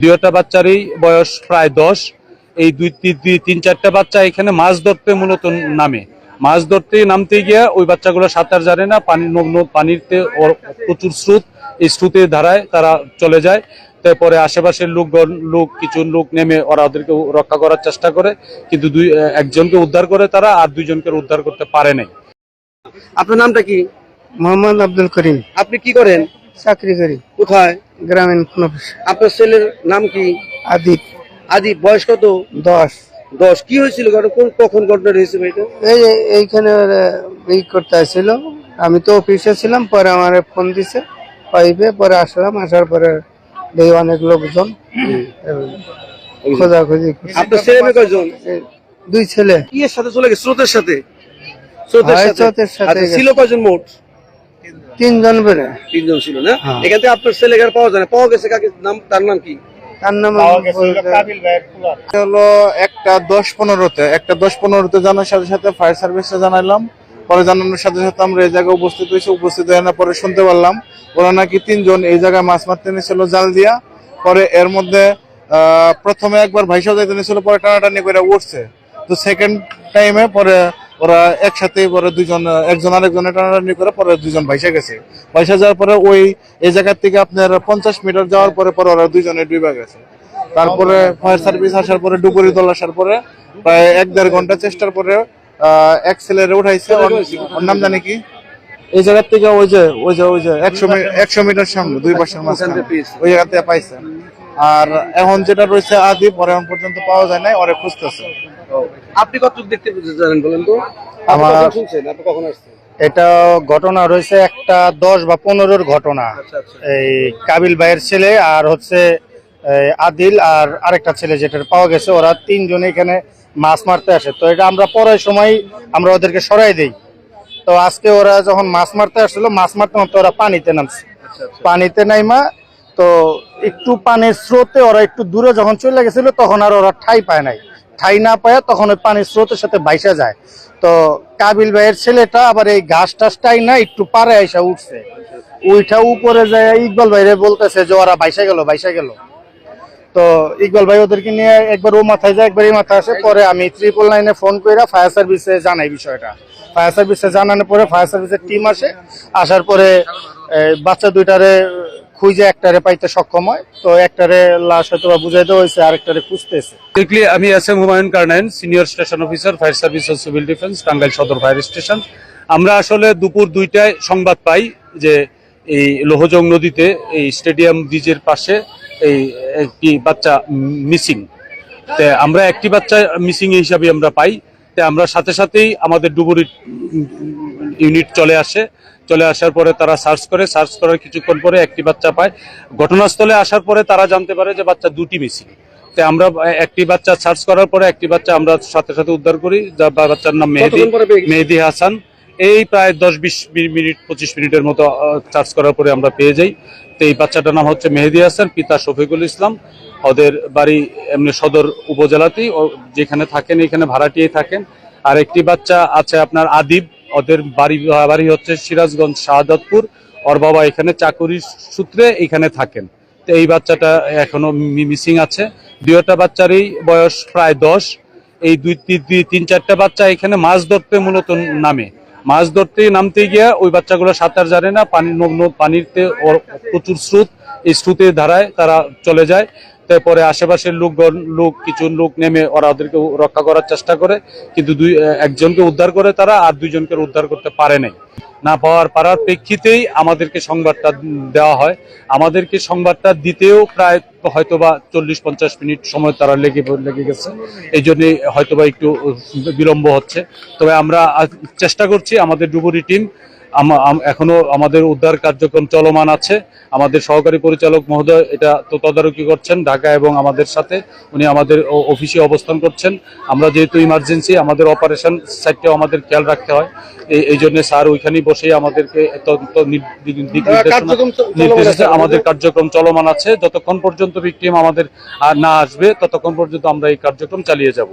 দুইটা বাচ্চারই বয়স প্রায় দশ। এই দুই তিন চারটা বাচ্চা এখানে মাছ ধরতে মূলত নামে। মাছ ধরতে নামতে গিয়ে ওই বাচ্চাগুলো সাঁতার জানে না পানি ন- ন- পানিতে প্রচুর স্রোত। এই স্রোতের ধারায় তারা চলে যায়। তারপরে আশেপাশের লোকগণ লোক কিছু লোক নেমে ওরা ওদেরকে রক্ষা করার চেষ্টা করে। কিন্তু দুই একজনকে উদ্ধার করে তারা আর দুইজনকে উদ্ধার করতে পারে নাই। আপনার নামটা কি? মোহাম্মদ আব্দুল করিম। আপনি কি করেন? চাকরি করি। কোথায়? গ্রামীণ অফিস। আপনার ছেলের নাম কি? আদিত। আদি বয়স কত? দশ। দশ। কি হয়েছিল? কোন কখন ঘটনা হয়েছে এটা? এই এইখানে ই করতে আসছিল। আমি তো অফিসে ছিলাম পরে আমার ফোন দিছে। পাইবে পরে আসলাম। আসার পরে দেখি অনেক লোকজন। খোঁজাখুঁজি। আপনার ছেলে মেয়ে কয়জন? দুই ছেলে। কি এর সাথে চলে গেছে? স্রোতের সাথে? স্রোতের সাথে। সাথে আচ্ছা, ছিল কয়জন মোট? তিনজন বেড়ে তিনজন ছিল না? হ্যাঁ। এখান থেকে আপনার ছেলে পাওয়া যায় না। পাওয়া গেছে কাকে? নাম তার নাম কি? তার নাম হলো একটা দশ পনেরোতে। একটা দশ পনেরোতে জানার সাথে সাথে ফায়ার সার্ভিসে জানাইলাম। পরে জানানোর সাথে সাথে আমরা এই জায়গায় উপস্থিত হয়েছি। উপস্থিত হয়ে না পরে শুনতে পারলাম। ওরা নাকি তিনজন এই জায়গায় মাছ মারতে নিয়েছিল জাল দিয়া। পরে এর মধ্যে আহ, প্রথমে একবার ভাইসা যাইতে নিয়েছিল পরে টানাটানি করে উঠছে। তো সেকেন্ড টাইমে পরে ওরা একসাথে পরে দুজন একজন আরেকজনে টানাটানি করে পরে দুজন ভাইসা গেছে। ভাইসা যাওয়ার পরে ওই, এই জায়গার থেকে আপনার পঞ্চাশ মিটার যাওয়ার পরে পরে ওরা দুজনে ডুবে গেছে। তারপরে ফায়ার সার্ভিস আসার পরে, ডুবুরি দল আসার পরে প্রায় এক দেড় ঘণ্টা চেষ্টার পরে এক ছেলেরে উঠাইছে। ওর নাম জানি কি? এই জায়গার থেকে ওই যে ওই যে ওই যে, একশো একশো মিটার সামনে, দুই পাশের মাঝখানে। ওই জায়গাতে পাইছে। আর এখন যেটা রয়েছে আদি পরে এখন পর্যন্ত পাওয়া যায় নাই ওরে খুঁজতেছে। আপনি কতটুকু দেখতে জানেন বলেন তো? আমার- কখন শুনছেন আপনি কখন আসছেন? এটা ঘটনা রয়েছে একটা দশ বা পনেরোর ঘটনা। আচ্ছা আচ্ছা। এই কাবিল ভাইয়ের ছেলে আর হচ্ছে আদিল আর আরেকটা ছেলে যেটা পাওয়া গেছে ওরা তিনজন এখানে মাছ মারতে আসে। তো এটা আমরা পরের সময় আমরা ওদেরকে সরাই দেই। তো আজকে ওরা যখন মাছ মারতে আসছিল মাছ মারতে মারতে ওরা পানিতে নামছে। পানিতে নাইমা তো একটু পানির স্রোতে ওরা একটু দূরে যখন চলে গেছিল, তখন আর ওরা ঠাই পায় নাই। ঠাই না পায়, তখন ওই পানির স্রোতের সাথে বাইসা যায়। তো কাবিল ভাইয়ের ছেলেটা আবার এই ঘাস টাসটাই না, একটু পারে আইসা উঠছে। উইঠা উপরে যায়, ইকবাল ভাইরে বলতেছে যে ওরা বাইসা গেল বাইসা গেল। তো ইকবাল ভাই ওদেরকে নিয়ে একবার ও মাথায় যায়, একবার এই মাথায় আসে। পরে আমি ট্রিপল নাইনে ফোন করে ফায়ার সার্ভিসে জানাই বিষয়টা। ফায়ার সার্ভিসে জানানোর পরে ফায়ার সার্ভিসের টিম আসে। আসার পরে বাচ্চা দুইটারে খুঁজে একটারে পাইতে সক্ষম হয়, তো একটারে লাশ হয়তো বা বুঝাই দেওয়া হয়েছে, আরেকটারে খুঁজতেছে। দেখলি আমি S M Humayun কারনাইন senior station officer fire service ও civil defence Tangail Sadar fire station আমরা আসলে দুপুর দুইটায় সংবাদ পাই যে এই লোহজং নদীতে এই স্টেডিয়াম ব্রিজের পাশে এই একটি বাচ্চা মিসিং। তে আমরা একটি বাচ্চা মিসিং হিসাবে আমরা পাই। তে আমরা সাথে সাথেই আমাদের ডুবুরি ইউনিট চলে আসে। চলে আসার পরে তারা সার্চ করে সার্চ করার কিছুক্ষণ পরে একটি বাচ্চা পায়। ঘটনাস্থলে আসার পরে তারা জানতে পারে যে বাচ্চা দুটি মিসিং। তে আমরা একটি বাচ্চা সার্চ করার পরে একটি বাচ্চা আমরা সাথে সাথে উদ্ধার করি বাচ্চার নাম মেহেদি মেহেদি হাসান। এই প্রায় দশ বিশ মিনিট পঁচিশ মিনিটের মতো চার্জ করার পরে আমরা পেয়ে যাই। তো এই বাচ্চাটার নাম হচ্ছে মেহেদি হাসান পিতা শফিকুল ইসলাম। ওদের বাড়ি এমনি সদর উপজেলাতেই যেখানে থাকেন এখানে ভাড়াটিয়ে থাকেন। আর একটি বাচ্চা আছে আপনার আদিব। ওদের বাড়ি বাড়ি হচ্ছে সিরাজগঞ্জ শাহাদতপুর। ওর বাবা এখানে চাকুরি সূত্রে এখানে থাকেন। তো এই বাচ্চাটা এখনও মিসিং আছে। দুইটা বাচ্চারই বয়স প্রায় দশ। এই দুই, তিন চারটা বাচ্চা এখানে মাছ ধরতে মূলত নামে। মাছ ধরতে নামতে গিয়ে ওই বাচ্চাগুলো সাঁতার জানে না পানির ন- ন- পানিতে প্রচুর স্রোত। এই স্রোতের ধারায় তারা চলে যায়। তারপরে আশেপাশের লোকগণ, লোক, কিছু লোক নেমে ওরা ওদেরকে রক্ষা করার চেষ্টা করে, কিন্তু দুই, একজনকে উদ্ধার করে তারা আর দুইজনকে উদ্ধার করতে পারে নাই। না পাওয়ার পারার প্রেক্ষিতেই আমাদেরকে সংবাদটা দেওয়া হয়। আমাদেরকে সংবাদটা দিতেও প্রায় হয়তোবা চল্লিশ পঞ্চাশ মিনিট সময় তারা লেগে লেগে গেছে। এই জন্য হয়তোবা একটু বিলম্ব হচ্ছে। তবে আমরা চেষ্টা করছি আমাদের ডুবুরি টিম এখনও আমাদের উদ্ধার কার্যক্রম চলমান আছে। আমাদের সহকারী পরিচালক মহোদয় এটা তো তদারকি করছেন ঢাকা এবং আমাদের সাথে। উনি আমাদের অফিসে অবস্থান করছেন। আমরা যেহেতু ইমার্জেন্সি আমাদের অপারেশন সাইডটাও আমাদের খেয়াল রাখতে হয়। এই জন্য স্যার ওইখানেই বসেই আমাদেরকে নির্দেশনা। আমাদের কার্যক্রম চলমান আছে। যতক্ষণ পর্যন্ত ভিকটিম আমাদের না আসবে ততক্ষণ পর্যন্ত আমরা এই কার্যক্রম চালিয়ে যাব।